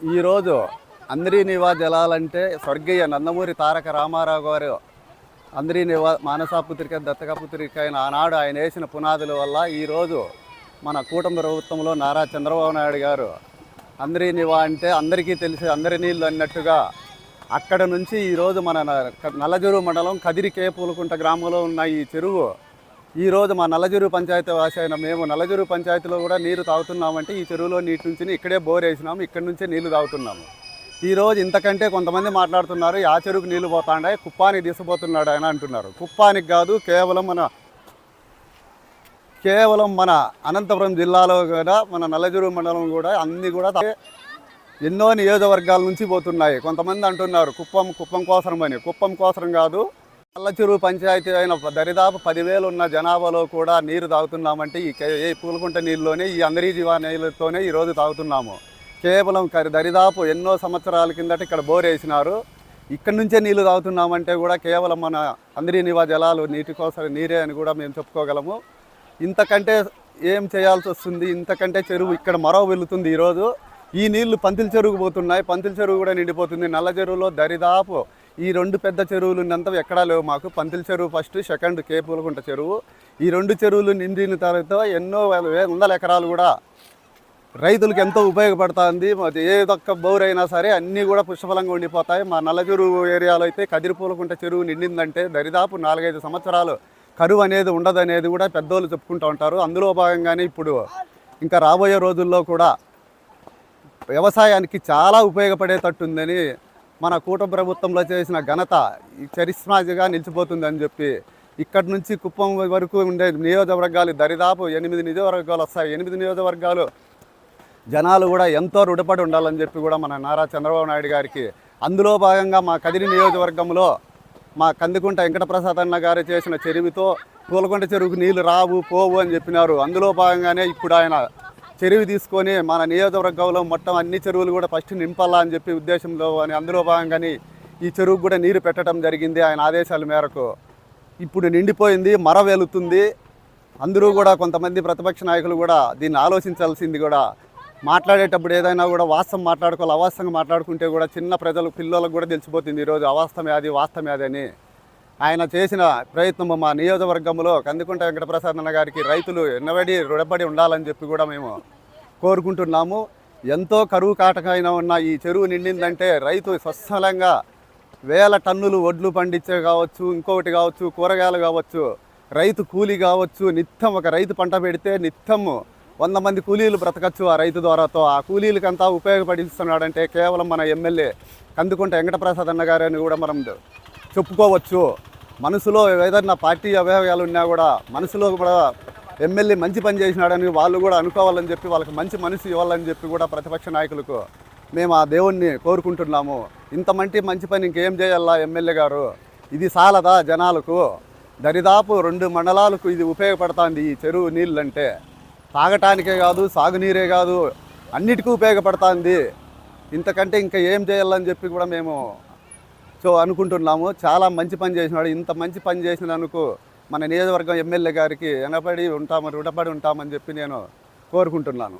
ఈరోజు అందరి నివా జలాలంటే స్వర్గీయ నందమూరి తారక రామారావు గారు అందరి నివా మానసాపుత్రిక దత్తకపుత్రిక అయిన ఆనాడు ఆయన వేసిన పునాదుల వల్ల ఈరోజు మన కూటమి ప్రభుత్వంలో నారా చంద్రబాబు నాయుడు గారు అందరి నివా అంటే అందరికీ తెలిసి అందరి నీళ్ళు అన్నట్టుగా అక్కడ నుంచి ఈరోజు మన న- నల్లజరువు మండలం కదిరి కేపులకుంట గ్రామంలో ఉన్న ఈ చెరువు ఈరోజు మా నల్లజూరు పంచాయతీ వాసి అయిన మేము నల్లజూరు పంచాయతీలో కూడా నీరు తాగుతున్నామంటే ఈ చెరువులో నీటి నుంచి ఇక్కడే బోర్ వేసినాము ఇక్కడ నుంచే నీళ్ళు తాగుతున్నాము. ఈరోజు ఇంతకంటే కొంతమంది మాట్లాడుతున్నారు ఆ చెరువుకు నీళ్ళు పోతాండాయి కుప్పానికి తీసుకుపోతున్నాడు ఆయన అంటున్నారు. కుప్పానికి కాదు కేవలం మన కేవలం మన అనంతపురం జిల్లాలో కూడా మన నల్లజూరు మండలం కూడా అన్నీ కూడా ఎన్నో నియోజకవర్గాల నుంచి పోతున్నాయి. కొంతమంది అంటున్నారు కుప్పం కుప్పం కోసరం అని. కుప్పం కోసరం కాదు నల్లచెరువు పంచాయతీ అయిన దరిదాపు పదివేలు ఉన్న జనాభాలో కూడా నీరు తాగుతున్నామంటే ఈ కే- ఈ పూలకుంట నీళ్ళలోనే ఈ అందరి జీవా నీళ్ళతోనే ఈరోజు తాగుతున్నాము. కేవలం కరి- దరిదాపు ఎన్నో సంవత్సరాల కిందట ఇక్కడ బోర్ వేసినారు ఇక్కడి నుంచే నీళ్ళు తాగుతున్నామంటే కూడా కేవలం మన అందరి నివా జలాలు నీటి కోసం నీరే అని కూడా మేము చెప్పుకోగలము. ఇంతకంటే ఏం చేయాల్సి వస్తుంది? ఇంతకంటే చెరువు ఇక్కడ మరో వెళుతుంది ఈరోజు. ఈ నీళ్ళు పంతిల చెరువుకు పోతున్నాయి. పంతిల చెరువు కూడా నిండిపోతుంది. నల్ల చెరువులో దరిదాపు ఈ రెండు పెద్ద చెరువులు ఉన్నంత ఎక్కడా లేవు మాకు. పంతిల చెరువు ఫస్ట్ సెకండ్ కేపులకుంట చెరువు. ఈ రెండు చెరువులు నిండిన తర్వాత ఎన్నో వేల వందల ఎకరాలు కూడా రైతులకు ఎంతో ఉపయోగపడుతుంది. మరి ఏ ఒక్క బోర్ అయినా సరే అన్నీ కూడా పుష్పలంగా ఉండిపోతాయి. మా నల్లచెరువు ఏరియాలో అయితే కదిరిపూలకుంట చెరువు నిండిందంటే దరిదాపు నాలుగైదు సంవత్సరాలు కరువు అనేది ఉండదు అనేది కూడా పెద్దోళ్ళు చెప్పుకుంటూ ఉంటారు. అందులో భాగంగానే ఇప్పుడు ఇంకా రాబోయే రోజుల్లో కూడా వ్యవసాయానికి చాలా ఉపయోగపడేటట్టుందని మన కూటమి ప్రభుత్వంలో చేసిన ఘనత ఈ చరిస్మాగా నిలిచిపోతుందని చెప్పి ఇక్కడి నుంచి కుప్పం వరకు ఉండే నియోజకవర్గాలు దరిదాపు ఎనిమిది నియోజకవర్గాలు వస్తాయి. ఎనిమిది నియోజకవర్గాలు జనాలు కూడా ఎంతో రుణపడి ఉండాలని చెప్పి కూడా మన నారా చంద్రబాబు నాయుడు గారికి అందులో భాగంగా మా కదిరి నియోజకవర్గంలో మా కందికుంట వెంకటప్రసాద్ అన్న గారు చేసిన చెరువుతో పూలకొండ చెరువుకు నీళ్ళు రావు పోవు అని చెప్పినారు. అందులో భాగంగానే ఇప్పుడు ఆయన చెరువు తీసుకొని మన నియోజకవర్గంలో మొత్తం అన్ని చెరువులు కూడా ఫస్ట్ నింపాలా అని చెప్పి ఉద్దేశంలో అని అందులో భాగంగానే ఈ చెరువుకు కూడా నీరు పెట్టడం జరిగింది ఆయన ఆదేశాల మేరకు. ఇప్పుడు నిండిపోయింది మర వెలుతుంది. అందరూ కూడా కొంతమంది ప్రతిపక్ష నాయకులు కూడా దీన్ని ఆలోచించాల్సింది కూడా. మాట్లాడేటప్పుడు ఏదైనా కూడా వాస్తవం మాట్లాడుకోవాలి అవాస్తవంగా మాట్లాడుకుంటే కూడా చిన్న ప్రజలు పిల్లలకు కూడా తెలిసిపోతుంది ఈరోజు అవాస్తవం అది వాస్తవం అది అని. ఆయన చేసిన ప్రయత్నం మా నియోజకవర్గంలో కందుకుంట వెంకటప్రసాద్ అన్న గారికి రైతులు ఎన్నబడి రుణపడి ఉండాలని చెప్పి కూడా మేము కోరుకుంటున్నాము. ఎంతో కరువు కాటకైన ఉన్న ఈ చెరువు నిండిందంటే రైతు స్వస్థలంగా వేల టన్నులు వడ్లు పండించే కావచ్చు ఇంకొకటి కావచ్చు కూరగాయలు కావచ్చు రైతు కూలీ కావచ్చు నిత్యం ఒక రైతు పంట పెడితే నిత్యము వంద మంది కూలీలు బ్రతకచ్చు ఆ రైతు ద్వారాతో. ఆ కూలీలకంతా ఉపయోగపడిస్తున్నాడంటే కేవలం మన ఎమ్మెల్యే కందుకుంట వెంకటప్రసాద్ అన్న గారని కూడా మనం చెప్పుకోవచ్చు. మనసులో ఏదైనా పార్టీ అవయవాలు ఉన్నా కూడా మనసులో కూడా ఎమ్మెల్యే మంచి పని చేసినాడని వాళ్ళు కూడా అనుకోవాలని చెప్పి వాళ్ళకి మంచి మనసు ఇవ్వాలని చెప్పి కూడా ప్రతిపక్ష నాయకులకు మేము ఆ దేవుణ్ణి కోరుకుంటున్నాము. ఇంత మంచి మంచి పని ఇంకేం చేయాలా ఎమ్మెల్యే గారు? ఇది సాలదా జనాలకు? దరిదాపు రెండు మండలాలకు ఇది ఉపయోగపడుతుంది ఈ చెరువు నీళ్ళు అంటే తాగటానికే కాదు సాగునీరే కాదు అన్నిటికీ ఉపయోగపడుతుంది. ఇంతకంటే ఇంకా ఏం చేయాలని చెప్పి కూడా మేము సో అనుకుంటున్నాము. చాలా మంచి పని చేసినాడు. ఇంత మంచి పని చేసినందుకు మన నియోజకవర్గం ఎమ్మెల్యే గారికి వెనపడి ఉంటాము రుణపడి ఉంటామని చెప్పి నేను కోరుకుంటున్నాను.